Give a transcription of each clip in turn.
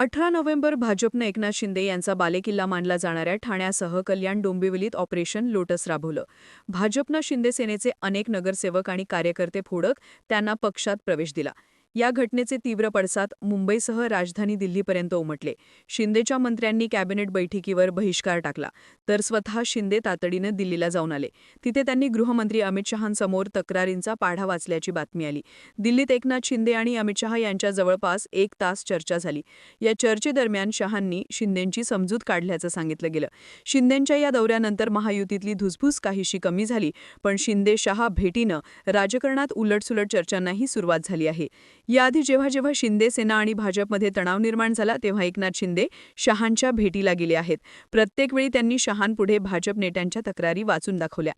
अठरा नोव्हेंबर भाजपनं एकनाथ शिंदे यांचा बालेकिल्ला मानला जाणाऱ्या ठाण्यासह कल्याण डोंबिवलीत ऑपरेशन लोटस राबवलं. भाजपनं शिंदे सेनेचे अनेक नगरसेवक आणि कार्यकर्ते फोडक त्यांना पक्षात प्रवेश दिला. या घटनेचे तीव्र पडसाद मुंबईसह राजधानी दिल्लीपर्यंत उमटले. शिंदेच्या मंत्र्यांनी कॅबिनेट बैठकीवर बहिष्कार टाकला तर स्वतः शिंदे तातडीनं दिल्लीला जाऊन आले. तिथे त्यांनी गृहमंत्री अमित शहांसमोर तक्रारींचा पाढा वाचल्याची बातमी आली. दिल्लीत एकनाथ शिंदे आणि अमित शहा यांच्या जवळपास एक तास चर्चा झाली. या चर्चेदरम्यान शहांनी शिंदेंची समजूत काढल्याचं सांगितलं गेलं. शिंदेंच्या या दौऱ्यानंतर महायुतीतली धुसफूस काहीशी कमी झाली पण शिंदे शहा भेटीनं राजकारणात उलटसुलट चर्चांनाही सुरुवात झाली आहे. याआधी जेव्हा जेव्हा शिंदे सेना आणि भाजपमध्ये तणाव निर्माण झाला तेव्हा एकनाथ शिंदे शहांच्या भेटीला गेले आहेत. प्रत्येक वेळी त्यांनी शहांपुढे भाजप नेत्यांच्या तक्रारी वाचून दाखवल्या.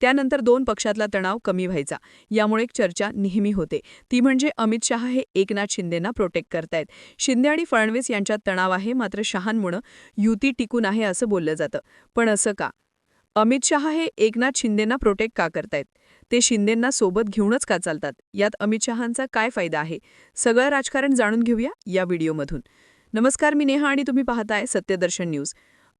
त्यानंतर दोन पक्षातला तणाव कमी व्हायचा. यामुळे एक चर्चा नेहमी होते. ती म्हणजे अमित शहा हे एकनाथ शिंदेना प्रोटेक्ट करतायत. शिंदे आणि फडणवीस यांच्यात तणाव आहे मात्र शहांमुळं युती टिकून आहे असं बोललं जातं. पण असं का? अमित शहा हे एकनाथ शिंदेना प्रोटेक्ट का करतायत? ते शिंदेंना सोबत घेऊनच का चालतात? यात अमित शहांचा काय फायदा आहे? सगळं राजकारण जाणून घेऊया या व्हिडिओमधून. नमस्कार मी नेहा आणि तुम्ही पाहताय सत्यदर्शन न्यूज.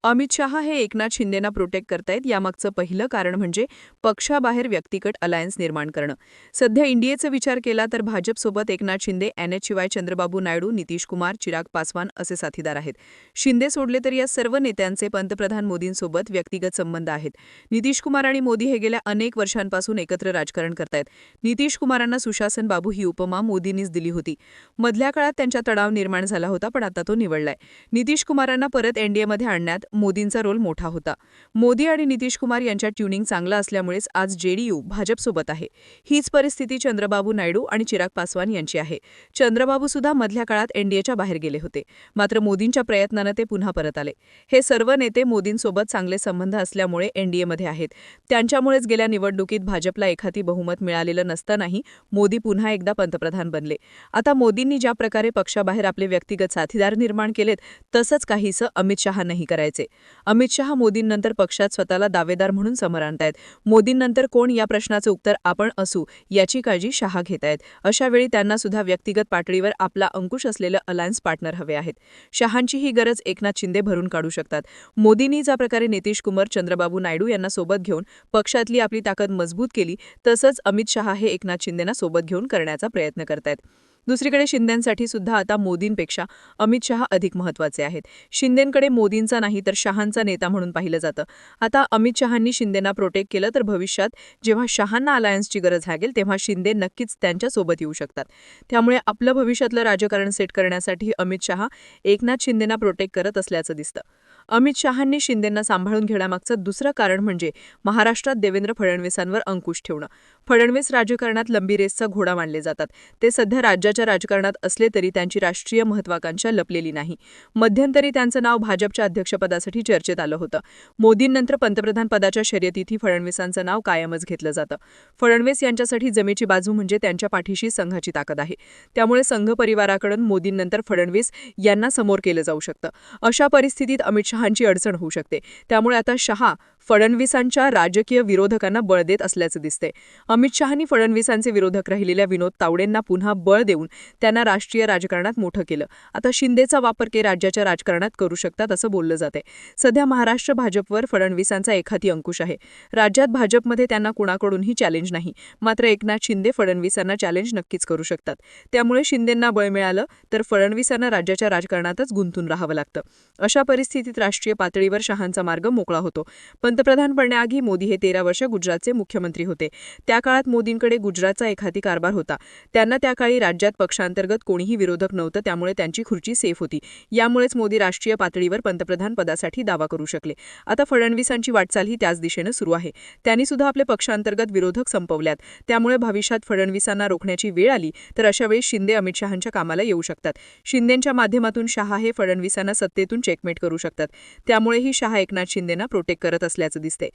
अमित शहा हे एकनाथ शिंदेना प्रोटेक्ट करतायत. यामागचं पहिलं कारण म्हणजे पक्षाबाहेर व्यक्तिगट अलायन्स निर्माण करणं. सध्या एनडीएचा विचार केला तर भाजपसोबत एकनाथ शिंदे एन एच शिवाय चंद्रबाबू नायडू नितीश कुमार चिराग पासवान असे साथीदार आहेत. शिंदे सोडले तर या सर्व नेत्यांचे पंतप्रधान मोदींसोबत व्यक्तिगत संबंध आहेत. नितीश कुमार आणि मोदी हे गेल्या अनेक वर्षांपासून एकत्र राजकारण करतायत. नितीश कुमारांना सुशासन बाबू ही उपमा मोदींनीच दिली होती. मधल्या काळात त्यांच्या तणाव निर्माण झाला होता पण आता तो निवडलाय. नितीश कुमारांना परत एनडीएमध्ये आणण्यात मोदींचा रोल मोठा होता. मोदी आणि नितीश कुमार यांच्या ट्युनिंग चांगलं असल्यामुळेच आज जेडीयू भाजपसोबत आहे. हीच परिस्थिती चंद्रबाबू नायडू आणि चिराग पासवान यांची आहे. चंद्रबाबू सुद्धा मधल्या काळात एनडीएच्या बाहेर गेले होते. मात्र मोदींच्या प्रयत्नानं ते पुन्हा परत आले. हे सर्व नेते मोदींसोबत चांगले संबंध असल्यामुळे एनडीएमध्ये आहेत. त्यांच्यामुळेच गेल्या निवडणुकीत भाजपला एखादी बहुमत मिळालेलं नसतानाही मोदी पुन्हा एकदा पंतप्रधान बनले. आता मोदींनी ज्या प्रकारे पक्षाबाहेर आपले व्यक्तिगत साथीदार निर्माण केलेत तसंच काहीसं अमित शहांनाही करायचे. अमित शहा मोदींनंतर पक्षात स्वतःला दावेदार म्हणून समोर आणतायत मोदींनंतर कोण या प्रश्नाचं उत्तर आपण असू याची काळजी शहा घेत आहेत अशावेळी त्यांना सुद्धा व्यक्तिगत पातळीवर आपला अंकुश असलेलं अलायन्स पार्टनर हवे आहेत. शहांची ही गरज एकनाथ शिंदे भरून काढू शकतात. मोदींनी ज्या प्रकारे नितीश कुमार चंद्रबाबू नायडू यांना सोबत घेऊन पक्षातली आपली ताकद मजबूत केली तसंच अमित शहा हे एकनाथ शिंदेना सोबत घेऊन करण्याचा प्रयत्न करतायत. दुसरीकडे शिंदेंसाठी सुद्धा आता मोदींपेक्षा अमित शहा अधिक महत्त्वाचे आहेत. शिंदेंकडे मोदींचा नाही तर शहांचा नेता म्हणून पाहिलं जातं. आता अमित शहांनी शिंदेना प्रोटेक्ट केलं तर भविष्यात जेव्हा शहांना अलायन्सची गरज लागेल तेव्हा शिंदे नक्कीच त्यांच्यासोबत येऊ शकतात. त्यामुळे आपलं भविष्यातलं राजकारण सेट करण्यासाठी अमित शहा एकनाथ शिंदेना प्रोटेक्ट करत असल्याचं दिसतं. अमित शहांनी शिंदेंना सांभाळून घेण्यामागचं दुसरं कारण म्हणजे महाराष्ट्रात देवेंद्र फडणवीसांवर अंकुश ठेवणं. फडणवीस राजकारणात लंबी रेसचा घोडा मानले जातात. ते सध्या राज्याच्या राजकारणात असले तरी त्यांची राष्ट्रीय महत्वाकांक्षा लपलेली नाही. मध्यंतरी त्यांचं नाव भाजपच्या अध्यक्षपदासाठी चर्चेत आलं होतं. मोदींनंतर पंतप्रधान पदाच्या शर्यतीतही फडणवीसांचं नाव कायमच घेतलं जातं. फडणवीस यांच्यासाठी जमेची बाजू म्हणजे त्यांच्या पाठीशी संघाची ताकद आहे. त्यामुळे संघ परिवाराकडून मोदींनंतर फडणवीस यांना समोर केलं जाऊ शकतं. अशा परिस्थितीत अमित शहांची अडचण होऊ शकते. त्यामुळे आता शहा फडणवीसांच्या राजकीय विरोधकांना बळ देत असल्याचं दिसतंय. अमित शहानी फडणवीसांचे विरोधक राहिलेल्या विनोद तावडेंना पुन्हा बळ देऊन त्यांना राष्ट्रीय राजकारणात मोठं केलं. आता शिंदेचा वापर के राज्याच्या राजकारणात करू शकतात असं बोललं जाते सध्या महाराष्ट्र भाजपवर फडणवीसांचा एखादी अंकुश आहे. राज्यात भाजपमध्ये त्यांना कुणाकडूनही चॅलेंज नाही. मात्र एकनाथ शिंदे फडणवीसांना चॅलेंज नक्कीच करू शकतात. त्यामुळे शिंदेंना बळ मिळालं तर फडणवीसांना राज्याच्या राजकारणातच गुंतून राहावं लागतं. अशा परिस्थितीत राष्ट्रीय पातळीवर शहांचा मार्ग मोकळा होतो. पण पंतप्रधान बनण्याआधी मोदी हे तेरा वर्ष गुजरातचे मुख्यमंत्री होते. त्या काळात मोदींकडे गुजरातचा एखादी कारभार होता. त्यांना त्या काळी राज्यात पक्षांतर्गत कोणीही विरोधक नव्हतं त्यामुळे त्यांची खुर्ची सेफ होती. यामुळेच मोदी राष्ट्रीय पातळीवर पंतप्रधान पदासाठी दावा करू शकले. आता फडणवीसांची वाटचाल ही त्याच दिशेनं सुरू आहे. त्यांनी सुद्धा आपले पक्षांतर्गत विरोधक संपवल्यात. त्यामुळे भविष्यात फडणवीसांना रोखण्याची वेळ आली तर अशा वेळी शिंदे अमित शहांच्या कामाला येऊ शकतात. शिंदेच्या माध्यमातून शहा हे फडणवीसांना सत्तेतून चेकमेट करू शकतात. त्यामुळेही शहा एकनाथ शिंदेना प्रोटेक्ट करत असले असल्याचं दिसतंय.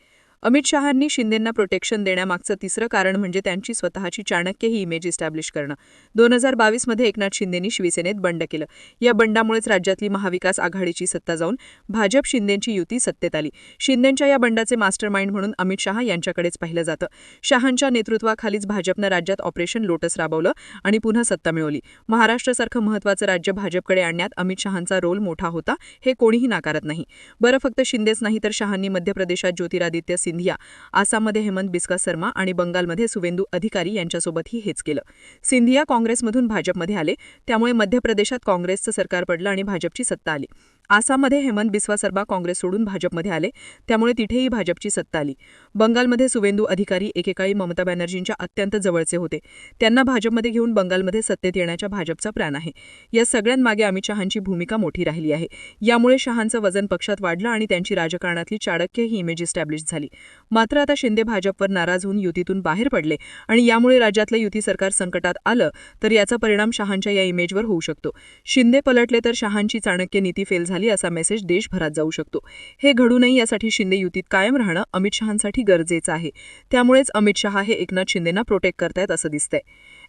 अमित शहांनी शिंदेंना प्रोटेक्शन देण्यामागचं तिसरं कारण म्हणजे त्यांची स्वतःची चाणक्य ही इमेज इस्टॅब्लिश करणं. दोन हजार बावीसमध्ये एकनाथ शिंदेंनी शिवसेनेत बंड केलं. या बंडामुळेच राज्यातली महाविकास आघाडीची सत्ता जाऊन भाजप शिंदेंची युती सत्तेत आली. शिंदेंच्या या बंडाचे मास्टर माइंड म्हणून अमित शहा यांच्याकडेच पाहिलं जातं. शहांच्या नेतृत्वाखालीच भाजपनं राज्यात ऑपरेशन लोटस राबवलं आणि पुन्हा सत्ता मिळवली. महाराष्ट्रासारखं महत्त्वाचं राज्य भाजपकडे आणण्यात अमित शहांचा रोल मोठा होता हे कोणीही नाकारत नाही. बरं फक्त शिंदेच नाही तर शहांनी मध्य प्रदेशात ज्योतिरादित्य सिंधिया सिंधिया आसाममध्ये हेमंत बिस्का शर्मा आणि बंगालमध्ये सुवेंदू अधिकारी यांच्यासोबतही हेच केलं. सिंधिया काँग्रेसमधून भाजपमध्ये आले त्यामुळे मध्य प्रदेशात काँग्रेसचं सरकार पडलं आणि भाजपची सत्ता आली. आसाममध्ये हेमंत बिस्वा शर्मा काँग्रेस सोडून भाजपमध्ये आले. त्यामुळे तिथेही भाजपची सत्ता आली. बंगालमध्ये सुवेंदू अधिकारी एकेकाळी ममता बॅनर्जींच्या अत्यंत जवळचे होते. त्यांना भाजपमध्ये घेऊन बंगालमध्ये सत्तेत येण्याच्या भाजपचा प्राण आहे. या सगळ्यांमागे अमित शहांची भूमिका मोठी राहिली आहे. यामुळे शहांचं वजन पक्षात वाढलं आणि त्यांची राजकारणातली चाणक्य ही इमेज इस्टॅब्लिश झाली. मात्र आता शिंदे भाजपवर नाराज होऊन युतीतून बाहेर पडले आणि यामुळे राज्यातलं युती सरकार संकटात आलं तर याचा परिणाम शहांच्या या इमेजवर होऊ शकतो. शिंदे पलटले तर शहांची चाणक्य नीती फेल झाली. झाली असा मेसेज देशभरात जाऊ शकतो. हे घडू नये यासाठी शिंदे युतीत कायम राहणं अमित शहांसाठी गरजेचं आहे. त्यामुळेच अमित शहा हे एकनाथ शिंदेना प्रोटेक्ट करतायत असं दिसतंय.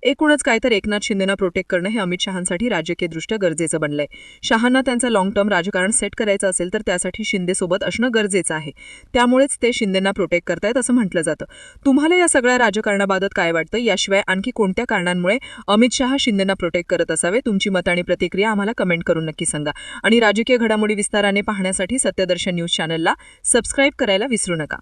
एकूणच काय तर एकनाथ शिंदेना प्रोटेक्ट करणं हे अमित शहांसाठी राजकीयदृष्ट्या गरजेचं बनलंय. शहांना त्यांचं लाँग टर्म राजकारण सेट करायचं असेल तर त्यासाठी शिंदेसोबत असणं गरजेचं आहे. त्यामुळेच ते शिंदेना प्रोटेक्ट करतायत असं म्हटलं जातं. तुम्हाला या सगळ्या राजकारणाबाबत काय वाटतं? याशिवाय आणखी कोणत्या कारणांमुळे अमित शहा शिंदेना प्रोटेक्ट करत असावे? तुमची मत आणि प्रतिक्रिया आम्हाला कमेंट करून नक्की सांगा. आणि राजकीय घडामोडी विस्ताराने पाहण्यासाठी सत्यदर्शन न्यूज चॅनलला सबस्क्राईब करायला विसरू नका.